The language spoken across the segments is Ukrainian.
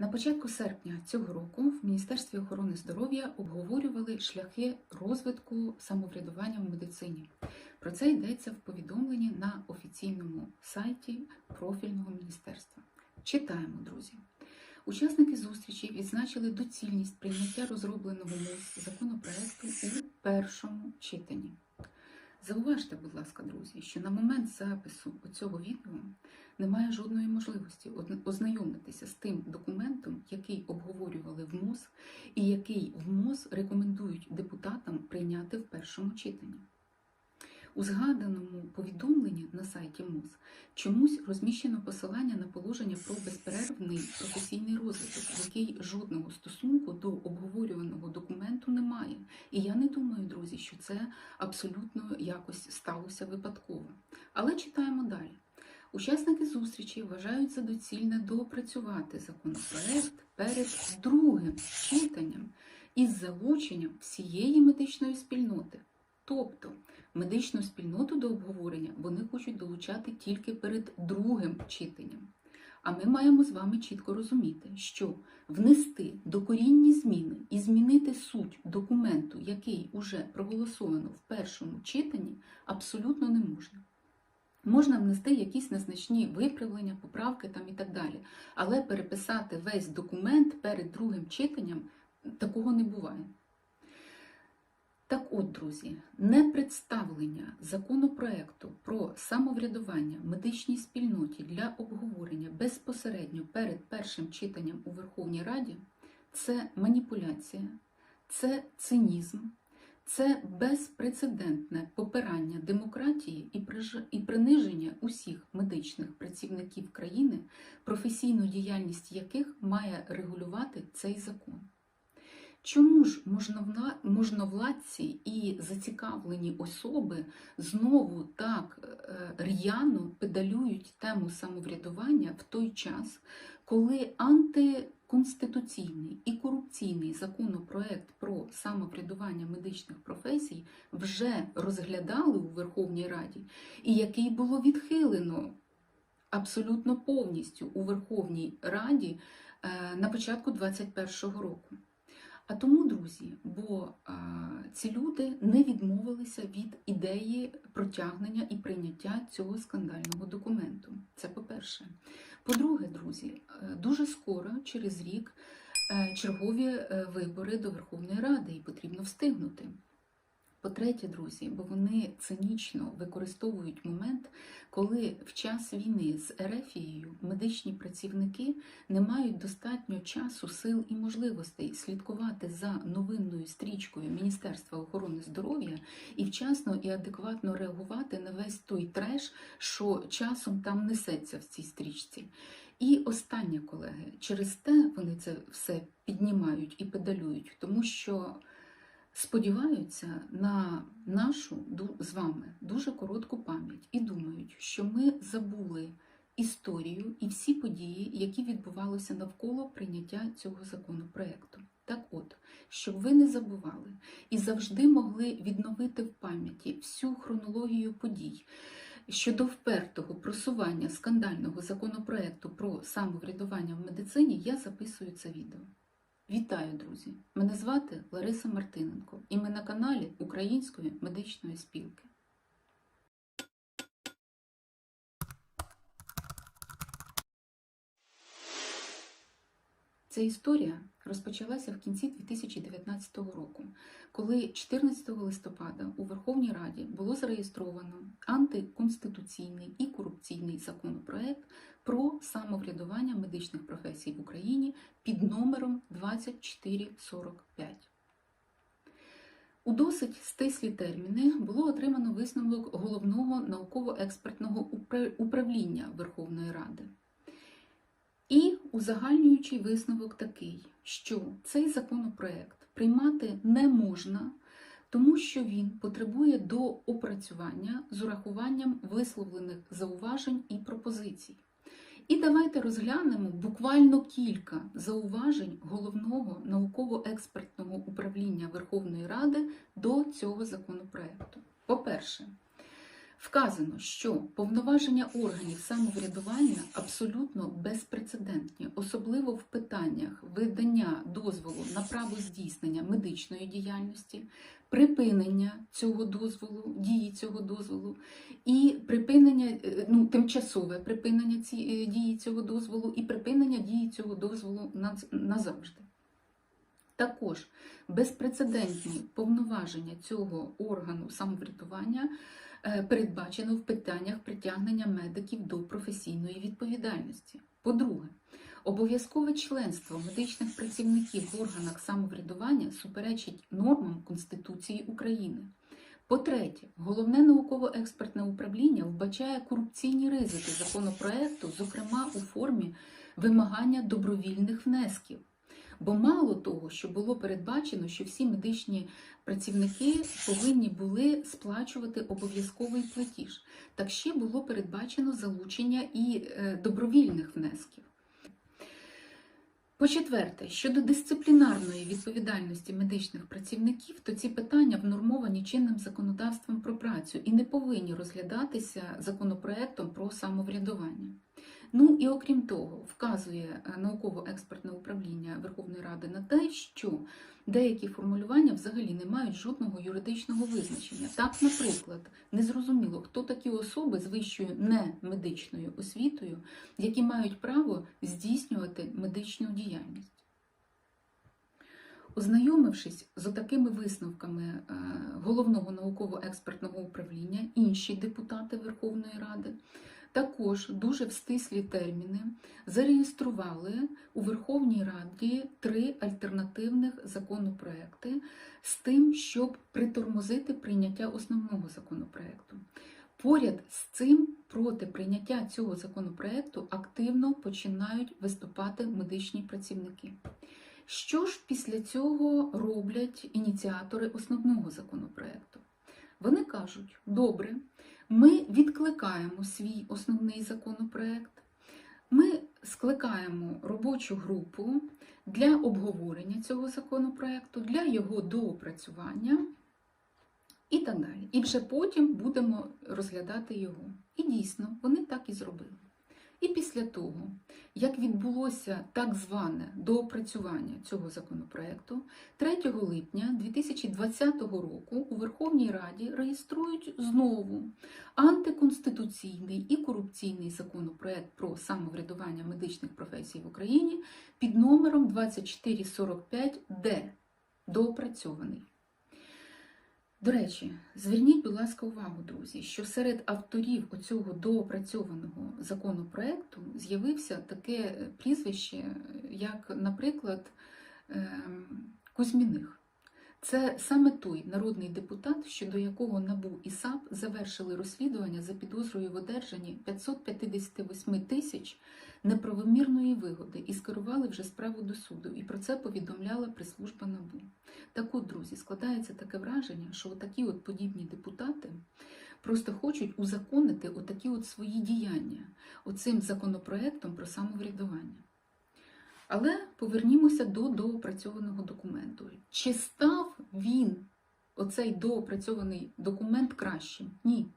На початку серпня цього року в Міністерстві охорони здоров'я обговорювали шляхи розвитку самоврядування в медицині. Про це йдеться в повідомленні на офіційному сайті профільного міністерства. Читаємо, друзі. Учасники зустрічі відзначили доцільність прийняття розробленого законопроекту у першому читанні. Зауважте, будь ласка, друзі, що на момент запису цього відео немає жодної можливості ознайомитися з тим документом, який обговорювали в МОЗ, і який в МОЗ рекомендують депутатам прийняти в першому читанні. У згаданому повідомленні на сайті МОЗ чомусь розміщено посилання на положення про безперервний професійний розвиток, який жодного стосунку до обговорюваного документу немає. І я не думаю, друзі, що це абсолютно якось сталося випадково. Але читаємо далі. Учасники зустрічі вважають за доцільне доопрацювати законопроект перед другим читанням із залученням всієї медичної спільноти. Тобто медичну спільноту до обговорення вони хочуть долучати тільки перед другим читанням. А ми маємо з вами чітко розуміти, що внести докорінні зміни і змінити суть документу, який уже проголосовано в першому читанні, абсолютно не можна. Можна внести якісь незначні виправлення, поправки там і так далі. Але переписати весь документ перед другим читанням такого не буває. Так от, друзі, непредставлення законопроекту про самоврядування медичній спільноті для обговорення безпосередньо перед першим читанням у Верховній Раді це маніпуляція, це цинізм, це безпрецедентне попирання демократії і приниження усіх медичних працівників країни, професійну діяльність яких має регулювати цей закон. Чому ж можновладці і зацікавлені особи знову так е, р'яно педалюють тему самоврядування в той час, коли антиконституційний і корупційний законопроект про самоврядування медичних професій вже розглядали у Верховній Раді, і який було відхилено абсолютно повністю у Верховній Раді е, на початку 2021 року. А тому, друзі, бо а, ці люди не відмовилися від ідеї протягнення і прийняття цього скандального документу. Це по-перше. По-друге, друзі, е, дуже скоро, через рік, е, чергові е, вибори до Верховної Ради і потрібно встигнути. По-третє, друзі, бо вони цинічно використовують момент, коли в час війни з Ерефією медичні працівники не мають достатньо часу, сил і можливостей слідкувати за новинною стрічкою Міністерства охорони здоров'я і вчасно і адекватно реагувати на весь той треш, що часом там несеться в цій стрічці. І останнє, колеги, через те вони це все піднімають і педалюють, тому що сподіваються на нашу з вами дуже коротку пам'ять і думають, що ми забули історію і всі події, які відбувалися навколо прийняття цього законопроекту. Так от, щоб ви не забували і завжди могли відновити в пам'яті всю хронологію подій щодо впертого просування скандального законопроекту про самоврядування в медицині, я записую це відео. Вітаю, друзі! Мене звати Лариса Мартиненко, і ми на каналі Української медичної спілки. Ця історія розпочалася в кінці 2019 року, коли 14 листопада у Верховній Раді було зареєстровано антиконституційний і корупційний законопроект про самоврядування медичних професій в Україні під номером 2445. У досить стислі терміни було отримано висновок головного науково-експертного управління Верховної Ради. Узагальнюючий висновок такий, що цей законопроект приймати не можна, тому що він потребує до опрацювання з урахуванням висловлених зауважень і пропозицій. І давайте розглянемо буквально кілька зауважень головного науково-експертного управління Верховної Ради до цього законопроекту. По-перше, вказано, що повноваження органів самоврядування абсолютно безпрецедентні, особливо в питаннях видання дозволу на право здійснення медичної діяльності, припинення цього дозволу, дії цього дозволу, і припинення, е, ну, тимчасове припинення ці, е, дії цього дозволу, і припинення дії цього дозволу наз- назавжди. Також безпрецедентні повноваження цього органу самоврядування передбачено в питаннях притягнення медиків до професійної відповідальності. По-друге, обов'язкове членство медичних працівників в органах самоврядування суперечить нормам Конституції України. По-третє, головне науково-експертне управління вбачає корупційні ризики законопроекту, зокрема у формі вимагання добровільних внесків. Бо мало того, що було передбачено, що всі медичні працівники повинні були сплачувати обов'язковий платіж, так ще було передбачено залучення і е, добровільних внесків. По-четверте, щодо дисциплінарної відповідальності медичних працівників, то ці питання внормовані чинним законодавством про працю і не повинні розглядатися законопроектом про самоврядування. Ну і окрім того, вказує е, науково-експертне управління Верховної Ради на те, що деякі формулювання взагалі не мають жодного юридичного визначення. Так, наприклад, незрозуміло, хто такі особи з вищою немедичною освітою, які мають право здійснювати медичну діяльність. Ознайомившись з такими висновками е, Головного науково-експертного управління, інші депутати Верховної Ради також дуже в стислі терміни зареєстрували у Верховній Раді три альтернативних законопроекти з тим, щоб притормозити прийняття основного законопроекту. Поряд з цим проти прийняття цього законопроекту активно починають виступати медичні працівники. Що ж після цього роблять ініціатори основного законопроекту? Вони кажуть: добре, ми відкликаємо свій основний законопроект, ми скликаємо робочу групу для обговорення цього законопроекту, для його доопрацювання і так далі. І вже потім будемо розглядати його. І дійсно, вони так і зробили. І після того, як відбулося так зване доопрацювання цього законопроекту, 3 липня 2020 року у Верховній Раді реєструють знову антиконституційний і корупційний законопроект про самоврядування медичних професій в Україні під номером 2445Д доопрацьований. До речі, зверніть, будь ласка, увагу, друзі, що серед авторів оцього доопрацьованого законопроекту з'явився таке прізвище, як, наприклад, ем, Кузьміних. Це саме той народний депутат, щодо якого НАБУ і САП завершили розслідування за підозрою в одержанні 558 тисяч неправомірної вигоди і скерували вже справу до суду. І про це повідомляла прес-служба НАБУ. Так от, друзі, складається таке враження, що отакі от подібні депутати просто хочуть узаконити отакі от свої діяння оцим законопроектом про самоврядування. Але повернімося до доопрацьованого документу. Чи став він, оцей доопрацьований документ, кращим? Ні.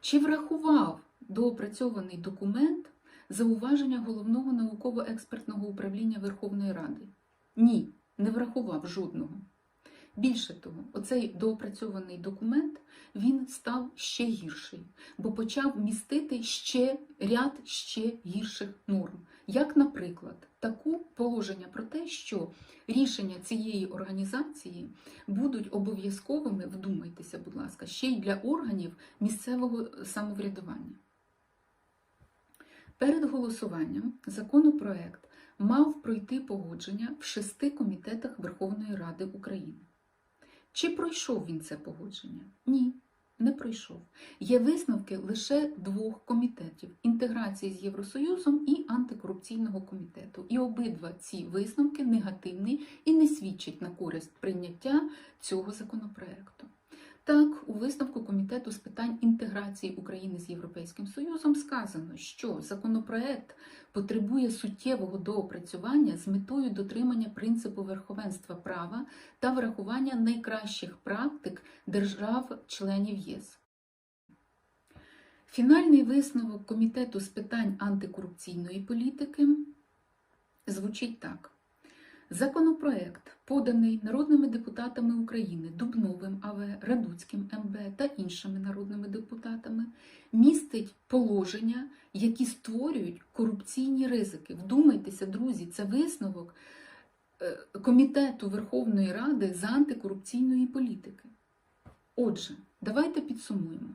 Чи врахував доопрацьований документ зауваження Головного науково-експертного управління Верховної Ради? Ні, не врахував жодного. Більше того, оцей доопрацьований документ він став ще гірший, бо почав містити ще ряд ще гірших норм. Як, наприклад, таку положення про те, що рішення цієї організації будуть обов'язковими, вдумайтеся, будь ласка, ще й для органів місцевого самоврядування. Перед голосуванням законопроект мав пройти погодження в шести комітетах Верховної Ради України. Чи пройшов він це погодження? Ні, не пройшов. Є висновки лише двох комітетів інтеграції з Євросоюзом і антикорупційного комітету. І обидва ці висновки негативні і не свідчать на користь прийняття цього законопроекту. Так, у висновку Комітету з питань інтеграції України з Європейським Союзом сказано, що законопроект потребує суттєвого доопрацювання з метою дотримання принципу верховенства права та врахування найкращих практик держав-членів ЄС. Фінальний висновок Комітету з питань антикорупційної політики звучить так. Законопроект, поданий народними депутатами України Дубновим АВ, Радуцьким МБ та іншими народними депутатами, містить положення, які створюють корупційні ризики. Вдумайтеся, друзі, це висновок е, Комітету Верховної Ради з антикорупційної політики. Отже, давайте підсумуємо.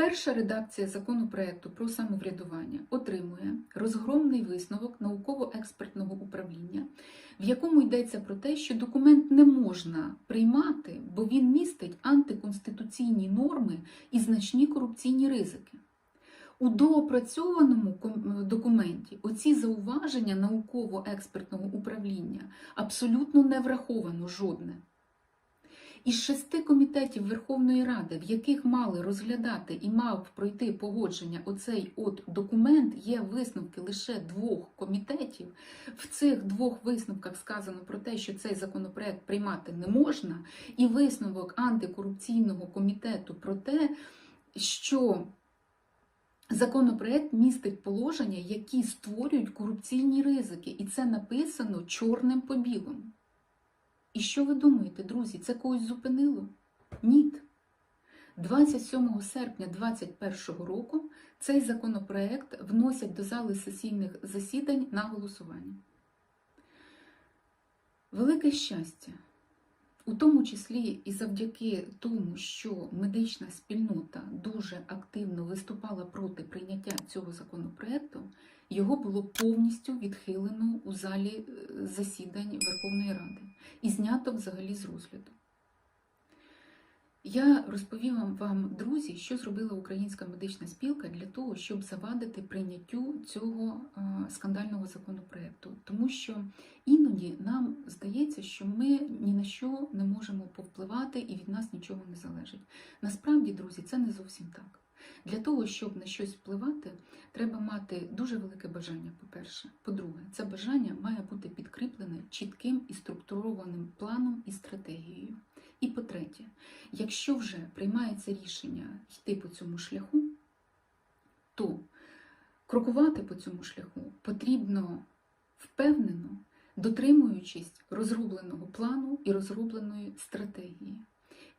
Перша редакція законопроекту про самоврядування отримує розгромний висновок науково-експертного управління, в якому йдеться про те, що документ не можна приймати, бо він містить антиконституційні норми і значні корупційні ризики. У доопрацьованому документі оці зауваження науково-експертного управління абсолютно не враховано жодне. Із шести комітетів Верховної Ради, в яких мали розглядати і мав пройти погодження оцей от документ, є висновки лише двох комітетів. В цих двох висновках сказано про те, що цей законопроект приймати не можна, і висновок антикорупційного комітету про те, що законопроект містить положення, які створюють корупційні ризики, і це написано чорним по білому. І що ви думаєте, друзі, це когось зупинило? Ні. 27 серпня 2021 року цей законопроект вносять до зали сесійних засідань на голосування. Велике щастя, у тому числі і завдяки тому, що медична спільнота дуже активно виступала проти прийняття цього законопроекту, його було повністю відхилено у залі е, засідань Верховної Ради і знято взагалі з розгляду. Я розповім вам, друзі, що зробила Українська медична спілка для того, щоб завадити прийняттю цього е, скандального законопроекту. Тому що іноді нам здається, що ми ні на що не можемо повпливати і від нас нічого не залежить. Насправді, друзі, це не зовсім так. Для того, щоб на щось впливати, треба мати дуже велике бажання, по-перше. По-друге, це бажання має бути підкріплене чітким і структурованим планом і стратегією. І по-третє, якщо вже приймається рішення йти по цьому шляху, то крокувати по цьому шляху потрібно впевнено, дотримуючись розробленого плану і розробленої стратегії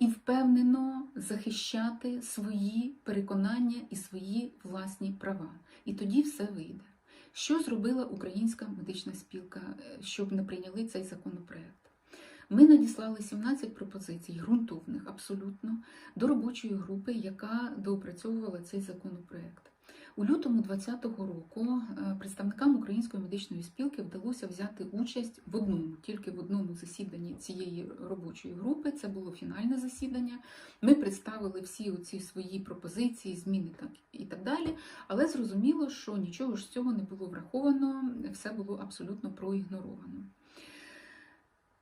і впевнено захищати свої переконання і свої власні права. І тоді все вийде. Що зробила Українська медична спілка, е, щоб не прийняли цей законопроект? Ми надіслали 17 пропозицій, ґрунтовних абсолютно, до робочої групи, яка доопрацьовувала цей законопроект. У лютому 2020 року е, представникам Української медичної спілки вдалося взяти участь в одному, тільки в одному засіданні цієї робочої групи. Це було фінальне засідання. Ми представили всі оці свої пропозиції, зміни так і так далі. Але зрозуміло, що нічого ж з цього не було враховано, все було абсолютно проігноровано.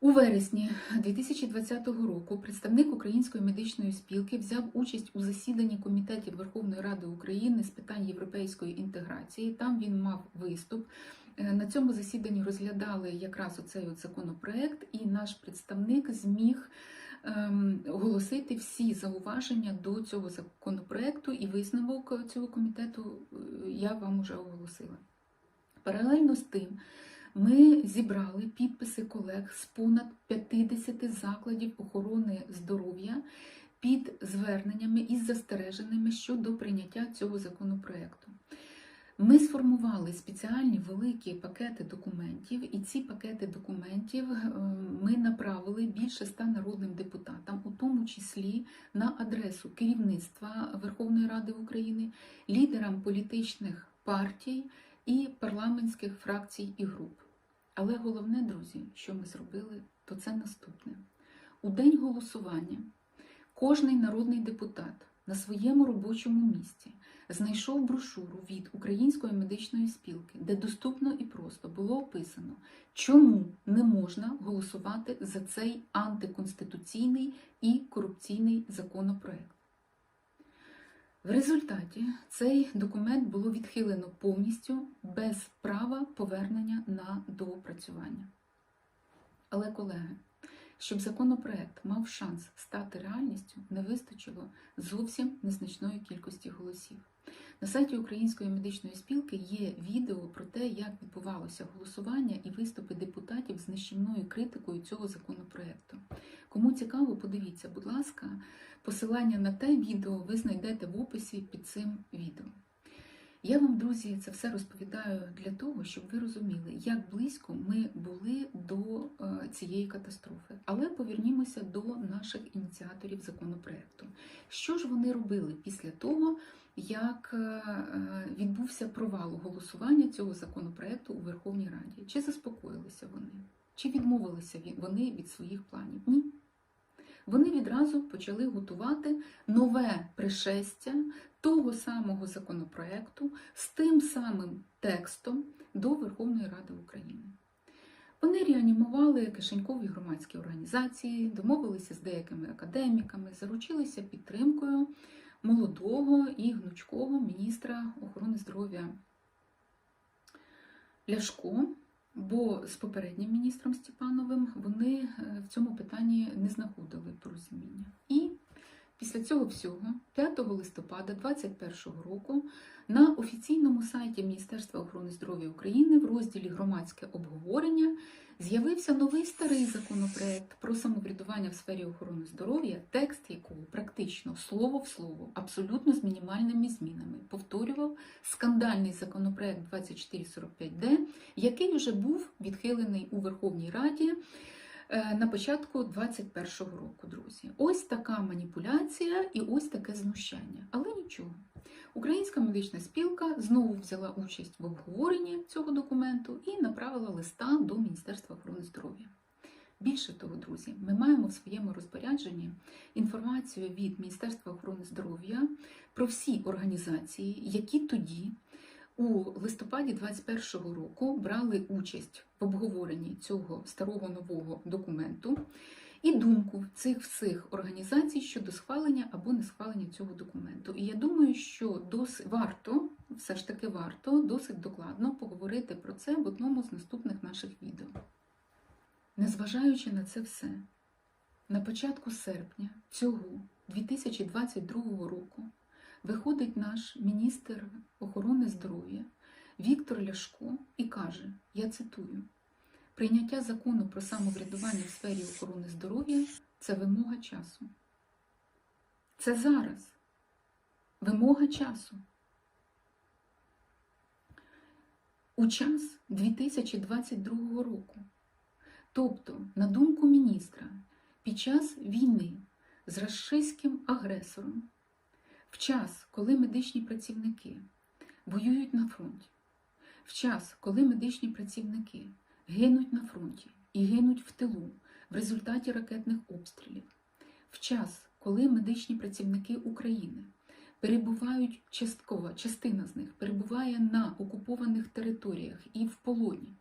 У вересні 2020 року представник Української медичної спілки взяв участь у засіданні комітетів Верховної Ради України з питань європейської інтеграції. Там він мав виступ. Е, На цьому засіданні розглядали якраз оцей от законопроект, і наш представник зміг ем, оголосити всі зауваження до цього законопроекту, і висновок цього комітету е, я вам уже оголосила. Паралельно з тим. Ми зібрали підписи колег з понад 50 закладів охорони здоров'я під зверненнями із застереженнями щодо прийняття цього законопроекту. Ми сформували спеціальні великі пакети документів, і ці пакети документів е, ми направили більше ста народним депутатам, у тому числі на адресу керівництва Верховної Ради України, лідерам політичних партій і парламентських фракцій і груп. Але головне, друзі, що ми зробили, то це наступне. У день голосування кожний народний депутат на своєму робочому місці знайшов брошуру від Української медичної спілки, де доступно і просто було описано, чому не можна голосувати за цей антиконституційний і корупційний законопроект. В результаті цей документ було відхилено повністю без права повернення на доопрацювання. Але, колеги, щоб законопроект мав шанс стати реальністю, не вистачило зовсім незначної кількості голосів. На сайті Української медичної спілки є відео про те, як відбувалося голосування і виступи депутатів з нищівною критикою цього законопроекту. Кому цікаво, подивіться, будь ласка, посилання на те відео ви знайдете в описі під цим відео. Я вам, друзі, це все розповідаю для того, щоб ви розуміли, як близько ми були до е, цієї катастрофи. Але повернімося до наших ініціаторів законопроекту. Що ж вони робили після того, як е, е, відбувся провал голосування цього законопроекту у Верховній Раді? Чи заспокоїлися вони? Чи відмовилися вони від своїх планів? Ні. Вони відразу почали готувати нове пришестя того самого законопроекту з тим самим текстом до Верховної Ради України. Вони реанімували кишенькові громадські організації, домовилися з деякими академіками, заручилися підтримкою молодого і гнучкого міністра охорони здоров'я Ляшко. Бо з попереднім міністром Степановим вони е, в цьому питанні не знаходили порозуміння. І після цього всього, 5 листопада 2021 року, на офіційному сайті Міністерства охорони здоров'я України в розділі Громадське обговорення з'явився новий старий законопроект про самоврядування в сфері охорони здоров'я, текст якого практично слово в слово, абсолютно з мінімальними змінами, повторював скандальний законопроект 2445Д, який вже був відхилений у Верховній Раді на початку 2021 року, друзі. Ось така маніпуляція і ось таке знущання. Але нічого. Українська медична спілка знову взяла участь в обговоренні цього документу і направила листа до Міністерства охорони здоров'я. Більше того, друзі, ми маємо в своєму розпорядженні інформацію від Міністерства охорони здоров'я про всі організації, які тоді, у листопаді 2021 року, брали участь в обговоренні цього старого нового документу і думку цих всіх організацій щодо схвалення або не схвалення цього документу. І я думаю, що досить варто, все ж таки варто, досить докладно поговорити про це в одному з наступних наших відео. Незважаючи на це все, на початку серпня цього 2022 року виходить наш міністр охорони здоров'я Віктор Ляшко і каже: я цитую. Прийняття закону про самоврядування в сфері охорони здоров'я це вимога часу. Це зараз. Вимога часу. У час 2022 року. Тобто, на думку міністра, під час війни з рашистським агресором, в час, коли медичні працівники воюють на фронті, в час, коли медичні працівники гинуть на фронті і гинуть в тилу в результаті ракетних обстрілів, в час, коли медичні працівники України перебувають частково, частина з них перебуває на окупованих територіях і в полоні.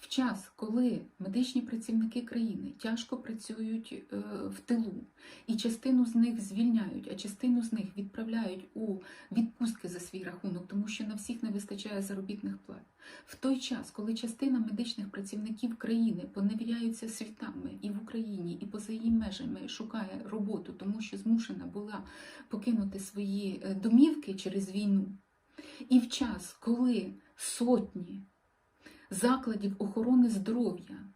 В час, коли медичні працівники країни тяжко працюють е, в тилу, і частину з них звільняють, а частину з них відправляють у відпустки за свій рахунок, тому що на всіх не вистачає заробітних плат. В той час, коли частина медичних працівників країни поневіряються світами і в Україні, і поза її межами шукає роботу, тому що змушена була покинути свої е, домівки через війну. І в час, коли сотні закладів охорони здоров'я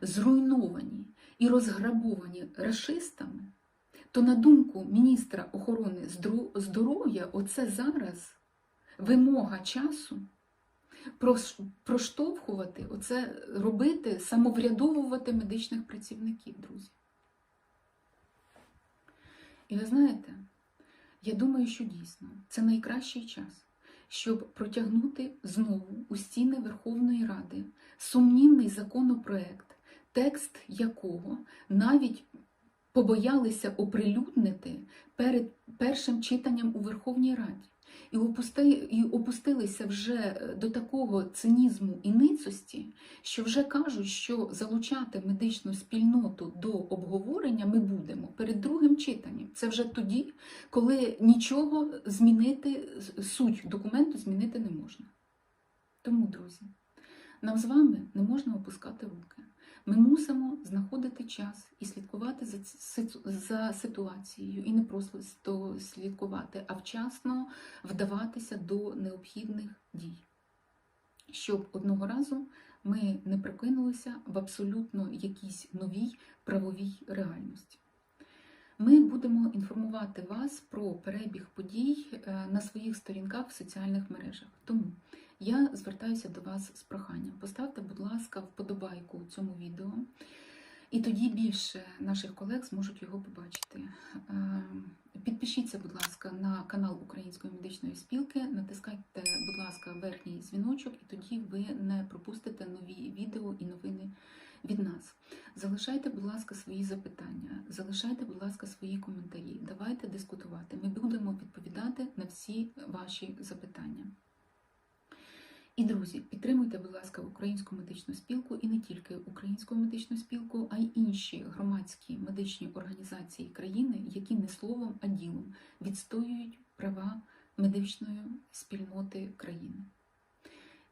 зруйновані і розграбовані рашистами, то на думку міністра охорони здоров'я, оце зараз вимога часу проштовхувати, оце робити, самоврядовувати медичних працівників, друзі. І ви знаєте, я думаю, що дійсно це найкращий час, щоб протягнути знову у стіни Верховної Ради сумнівний законопроект, текст якого навіть побоялися оприлюднити перед першим читанням у Верховній Раді. І, опусти, і опустилися вже е, до такого цинізму і ницості, що вже кажуть, що залучати медичну спільноту до обговорення ми будемо перед другим читанням. Це вже тоді, коли нічого змінити, суть документу змінити не можна. Тому, друзі, нам з вами не можна опускати руки. Ми мусимо знаходити час і слідкувати за, ситуацією, і не просто слідкувати, а вчасно вдаватися до необхідних дій, щоб одного разу ми не прокинулися в абсолютно якійсь новій правовій реальності. Ми будемо інформувати вас про перебіг подій е, на своїх сторінках в соціальних мережах. Тому я звертаюся до вас з проханням. Поставте, будь ласка, вподобайку цьому відео, і тоді більше наших колег зможуть його побачити. Е, Підпишіться, будь ласка, на канал Української медичної спілки, натискайте, будь ласка, верхній дзвіночок, і тоді ви не пропустите нові відео і новини від нас. Залишайте, будь ласка, свої запитання, залишайте, будь ласка, свої коментарі. Давайте дискутувати. Ми будемо відповідати на всі ваші запитання. І, друзі, підтримуйте, будь ласка, Українську медичну спілку і не тільки Українську медичну спілку, а й інші громадські медичні організації країни, які не словом, а ділом відстоюють права медичної спільноти країни.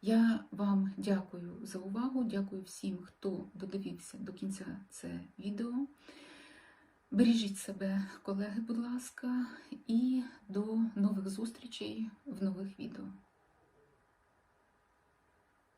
Я вам дякую за увагу, дякую всім, хто додивився до кінця це відео. Бережіть себе, колеги, будь ласка, і до нових зустрічей в нових відео.